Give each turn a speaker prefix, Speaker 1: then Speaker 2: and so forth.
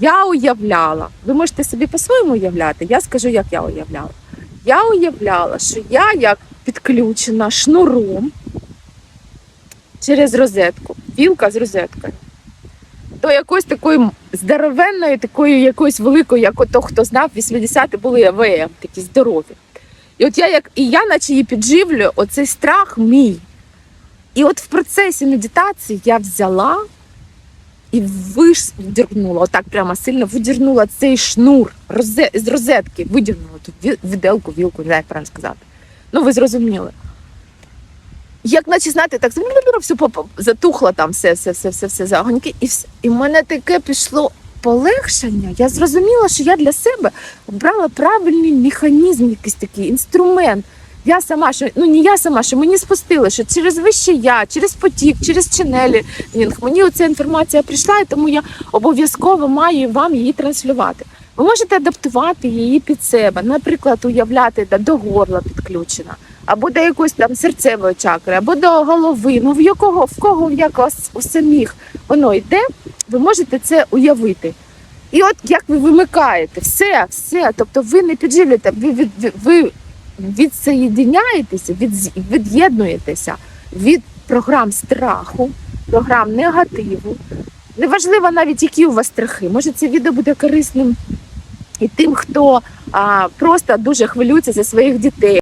Speaker 1: Я уявляла, ви можете собі по-своєму уявляти, я скажу, як я уявляла. Я уявляла, що я як підключена шнуром через розетку, вілка з розеткою, до якоїсь такої здоровенної, такої якоїсь великої, як ото, хто знав, 80-ті були АВМ, такі здорові. І от я як і я, наче її підживлюю, оцей страх мій. І от в процесі медитації я взяла і видірнула, отак прямо сильно видірнула цей шнур з розетки, видірнула ту ві- віделку, вілку, не знаю, як правильно сказати. Ну, ви зрозуміли. Як наче, знаєте, так все затухло там все, все, все, все, все загоньки. І, вс- і в мене таке пішло полегшення. Я зрозуміла, що я для себе обрала правильний механізм, якийсь такий інструмент. Я сама, що ну не я сама, що мені спустили, що через вище я, через потік, через ченелі мені оця інформація прийшла, і тому я обов'язково маю вам її транслювати. Ви можете адаптувати її під себе, наприклад, уявляти да, до горла підключена, або до якоїсь там серцевої чакри, або до голови. Ну в якого в кого як у вас у самих воно йде, ви можете це уявити. І от як ви вимикаєте все, все, тобто ви не підживлюєте, ви, ви, ви відсоєдиняєтеся, від, від'єднуєтеся від програм страху, програм негативу. Неважливо навіть, які у вас страхи. Може, це відео буде корисним і тим, хто а, просто дуже хвилюється за своїх дітей.